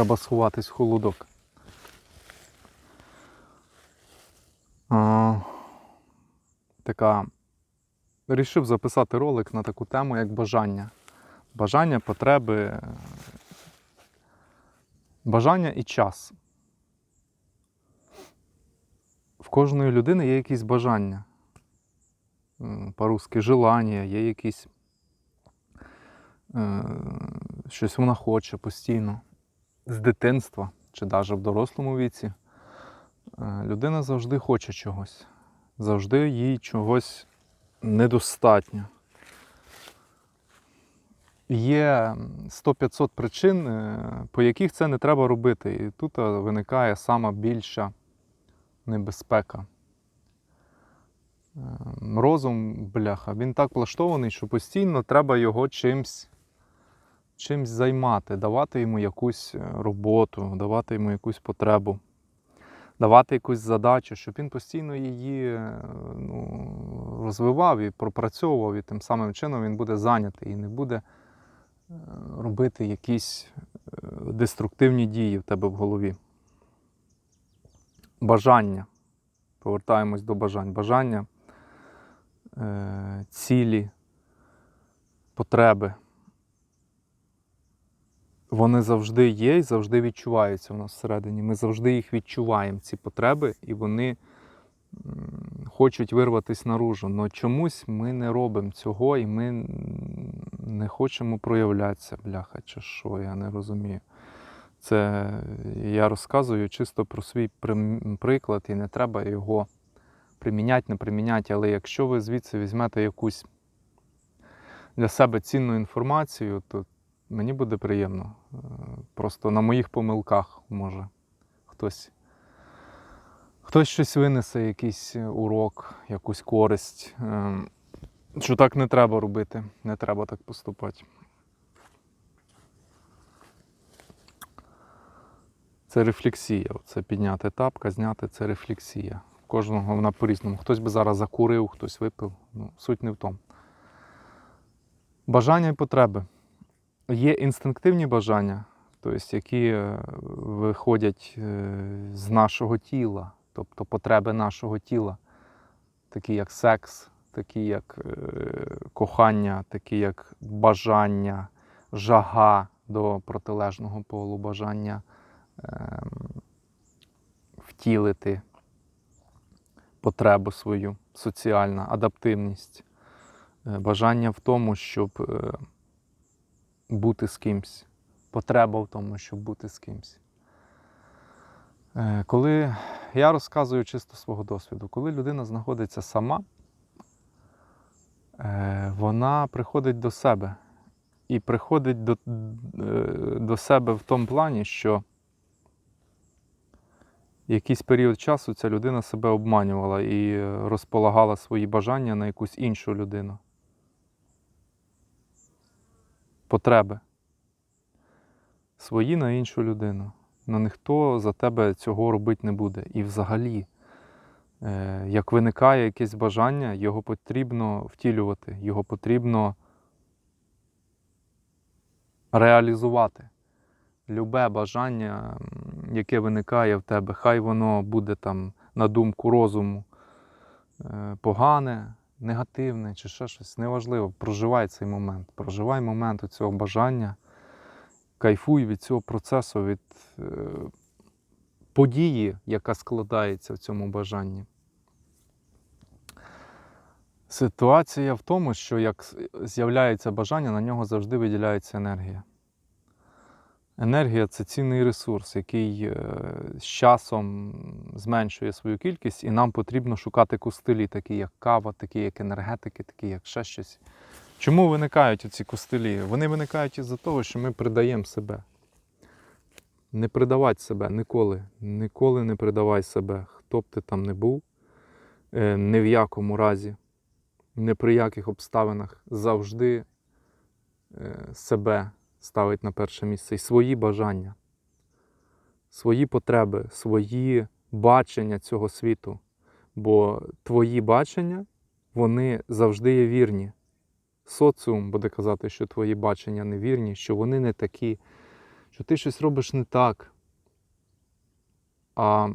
Треба сховатись в холодок. А, така. Рішив записати ролик на таку тему, як бажання. Бажання, потреби, бажання і час. В кожної людини є якісь бажання. По-русски желання, є якісь е, щось вона хоче постійно. З дитинства чи навіть в дорослому віці. Е, Людина завжди хоче чогось. Завжди їй чогось недостатньо. Є 100-500 причин, е, по яких це не треба робити. І тут е, виникає сама більша небезпека. Е, Розум, бляха, він так влаштований, що постійно треба його чимсь, чимсь займати, давати йому якусь е, роботу, давати йому якусь потребу, давати якусь задачу, щоб він постійно її е, ну, розвивав і пропрацьовував, і тим самим чином він буде зайнятий і не буде е, робити якісь деструктивні дії в тебе в голові. Бажання. Повертаємось до бажань. Бажання, цілі, потреби. Вони завжди є і завжди відчуваються в нас всередині. Ми завжди їх відчуваємо, ці потреби, і вони хочуть вирватися наружу. Але чомусь ми не робимо цього і ми не хочемо проявлятися, бляха, чи що, я не розумію. Це я розказую чисто про свій приклад, і не треба його приміняти, не приміняти. Але якщо ви звідси візьмете якусь для себе цінну інформацію, то мені буде приємно. Е, Просто на моїх помилках може хтось, хтось щось винесе, якийсь урок, якусь користь. Ем, Що так не треба робити, не треба так поступати. Це рефлексія. Це підняти тапка, зняти це рефлексія. Кожного вона по-різному. Хтось би зараз закурив, хтось випив. Ну, суть не в тому. Бажання і потреби. Є інстинктивні бажання, тобто, які е, виходять е, з нашого тіла, тобто потреби нашого тіла, такі як секс, такі як е, кохання, такі як бажання, жага до протилежного полу, бажання ем, втілити потребу свою, соціальна адаптивність, бажання в тому, щоб бути з кимсь, потреба в тому, щоб бути з кимсь. Е, Коли я розказую чисто свого досвіду, коли людина знаходиться сама, е, вона приходить до себе. І приходить до, е, до себе в тому плані, що якийсь період часу ця людина себе обманювала і розполагала свої бажання на якусь іншу людину. Потреби. Свої на іншу людину. Но ніхто за тебе цього робити не буде. І взагалі, е, як виникає якесь бажання, його потрібно втілювати, його потрібно реалізувати любе бажання, яке виникає в тебе, хай воно буде там на думку розуму е, погане, негативне чи ще щось, неважливо. Проживай цей момент. Проживай момент цього бажання, кайфуй від цього процесу, від е, події, яка складається в цьому бажанні. Ситуація в тому, що як з'являється бажання, на нього завжди виділяється енергія. Енергія це цінний ресурс, який е, з часом зменшує свою кількість, і нам потрібно шукати костилі, такі як кава, такі як енергетики, такі як ще щось. Чому виникають ці костилі? Вони виникають із-за того, що ми придаємо себе. Не придавати себе ніколи. Ніколи не придавай себе, хто б ти там не був, е, ні в якому разі, ні при яких обставинах завжди е, себе ставить на перше місце і свої бажання, свої потреби, свої бачення цього світу. Бо твої бачення, вони завжди є вірні. Соціум буде казати, що твої бачення невірні, що вони не такі, що ти щось робиш не так. А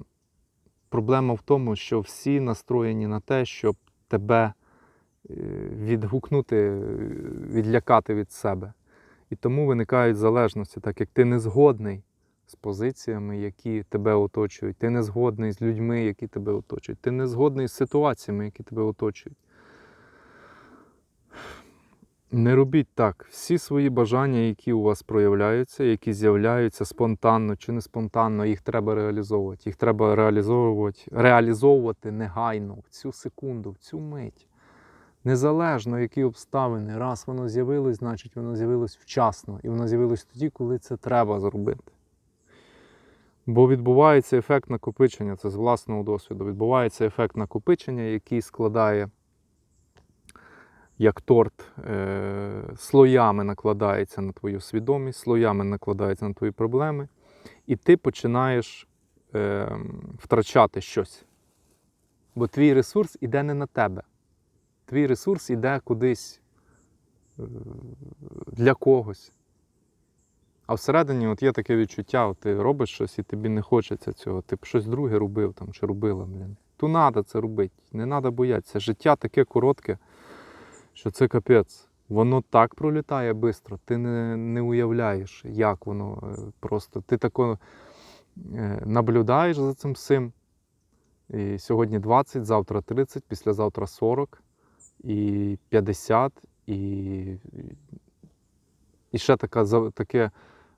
проблема в тому, що всі настроєні на те, щоб тебе е, відгукнути, відлякати від себе. І тому виникають залежності, так як ти не згодний з позиціями, які тебе оточують, ти не згодний з людьми, які тебе оточують, ти не згодний з ситуаціями, які тебе оточують. Не робіть так. Всі свої бажання, які у вас проявляються, які з'являються спонтанно чи не спонтанно, їх треба реалізовувати. Їх треба реалізовувати, реалізовувати негайно, в цю секунду, в цю мить. Незалежно, які обставини. Раз воно з'явилось, значить воно з'явилось вчасно. І воно з'явилось тоді, коли це треба зробити. Бо відбувається ефект накопичення, це з власного досвіду. Відбувається ефект накопичення, який складає як торт, е, слоями накладається на твою свідомість, слоями накладається на твої проблеми, і ти починаєш е, втрачати щось. Бо твій ресурс іде не на тебе. Твій ресурс іде кудись е, для когось. А всередині от є таке відчуття, от ти робиш щось і тобі не хочеться цього. Ти б щось друге робив там, чи робила, блін. То треба це робити. Не треба боятися. Життя таке коротке, що це капець. Воно так пролітає швидко, ти не, не уявляєш, як воно е, просто. Ти тако е, наблюдаєш за цим всім. І сьогодні 20, завтра 30, післязавтра 40, і 50, і, і ще така, таке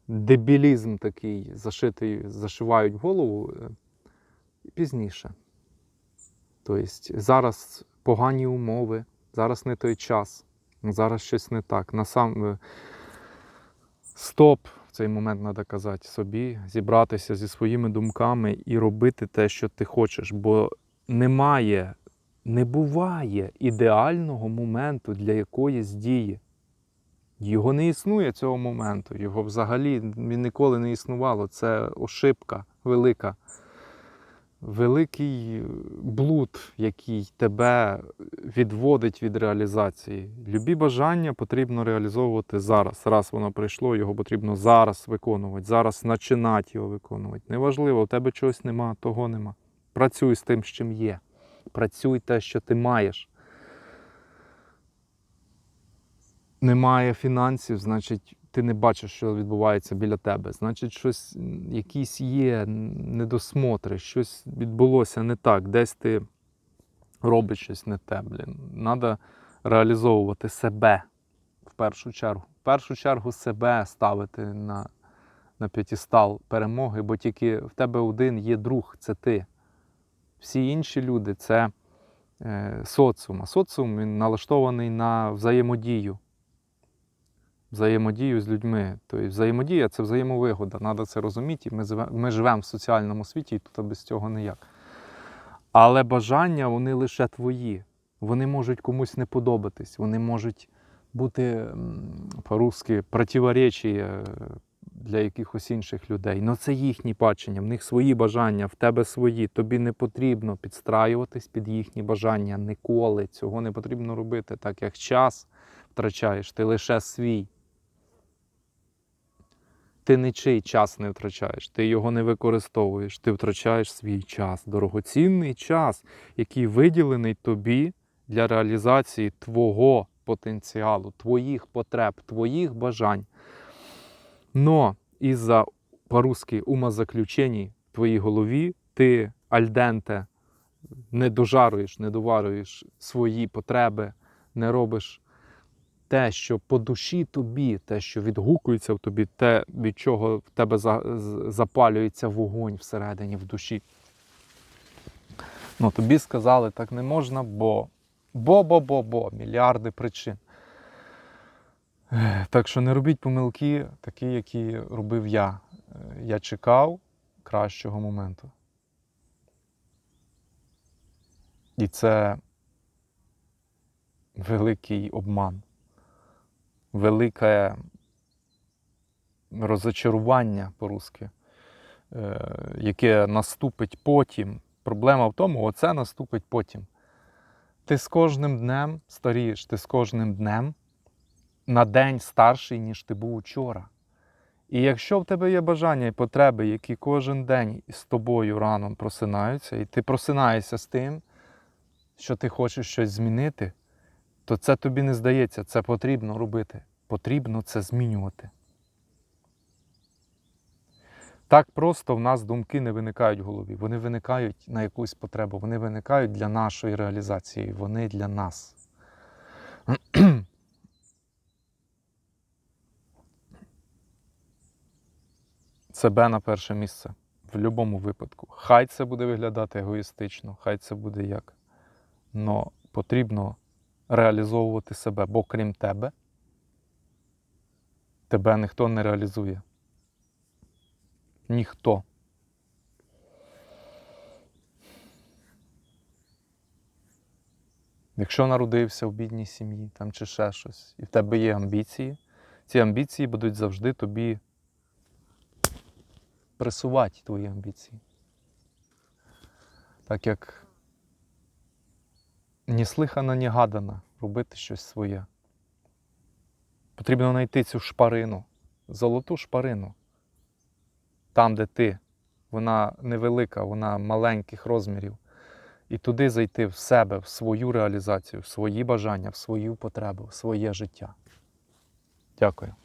дебілізм такий зашитий, зашивають в голову е, пізніше. Тобто зараз погані умови, зараз не той час, зараз щось не так. Насам... е, Стоп в цей момент треба казати собі, зібратися зі своїми думками і робити те, що ти хочеш. Бо немає, не буває ідеального моменту для якоїсь дії. Його не існує цього моменту. Його взагалі ніколи не існувало. Це ошибка велика. Великий блуд, який тебе відводить від реалізації. Любі бажання потрібно реалізовувати зараз. Раз воно прийшло, його потрібно зараз виконувати, зараз починати його виконувати. Неважливо, у тебе чогось нема, того нема. Працюй з тим, з чим є. Працюй те, що ти маєш. Немає фінансів, значить, ти не бачиш, що відбувається біля тебе. Значить, щось, якісь є недосмотри, щось відбулося не так. Десь ти робиш щось не те. Блін. Треба реалізовувати себе в першу чергу. В першу чергу себе ставити на, на п'ятістал перемоги, бо тільки в тебе один є друг, це ти. Всі інші люди це е, соціум. А соціум він налаштований на взаємодію. Взаємодію з людьми. Тобто взаємодія це взаємовигода. Треба це розуміти. І Ми, ми живемо в соціальному світі, і тут без цього ніяк. Але бажання вони лише твої. Вони можуть комусь не подобатись, вони можуть бути по-русски противоречія для якихось інших людей. Ну це їхні бачення, в них свої бажання, в тебе свої. Тобі не потрібно підстраюватись під їхні бажання ніколи. Цього не потрібно робити, так як час втрачаєш, ти лише свій. Ти нічий час не втрачаєш, ти його не використовуєш, ти втрачаєш свій час, дорогоцінний час, який виділений тобі для реалізації твого потенціалу, твоїх потреб, твоїх бажань. Но із-за по-русски умозаключень в твоїй голові ти альденте не дожаруєш, не доварюєш свої потреби, не робиш те, що по душі тобі, те, що відгукується в тобі, те, від чого в тебе запалюється вогонь всередині в душі. Ну, тобі сказали, так не можна, бо. Бо-бо-бо-бо, мільярди причин. Так що не робіть помилки, такі, які робив я. Е, Я чекав кращого моменту. І це великий обман, велике розочарування по-русски, е, яке наступить потім. Проблема в тому, оце наступить потім. Ти з кожним днем старієш, ти з кожним днем на день старший, ніж ти був учора. І якщо в тебе є бажання і потреби, які кожен день з тобою раном просинаються, і ти просинаєшся з тим, що ти хочеш щось змінити, то це тобі не здається, це потрібно робити. Потрібно це змінювати. Так просто в нас думки не виникають в голові. Вони виникають на якусь потребу, вони виникають для нашої реалізації, вони для нас. Себе на перше місце в будь-якому випадку. Хай це буде виглядати егоїстично, хай це буде як. Но потрібно реалізовувати себе, бо крім тебе, тебе ніхто не реалізує. Ніхто. Якщо народився в бідній сім'ї там, чи ще щось, і в тебе є амбіції, ці амбіції будуть завжди тобі пресувати твої амбіції. Так як ні слихана, ні гадана робити щось своє. Потрібно знайти цю шпарину, золоту шпарину. Там, де ти, вона невелика, вона маленьких розмірів. І туди зайти в себе, в свою реалізацію, в свої бажання, в свою потребу, в своє життя. Дякую.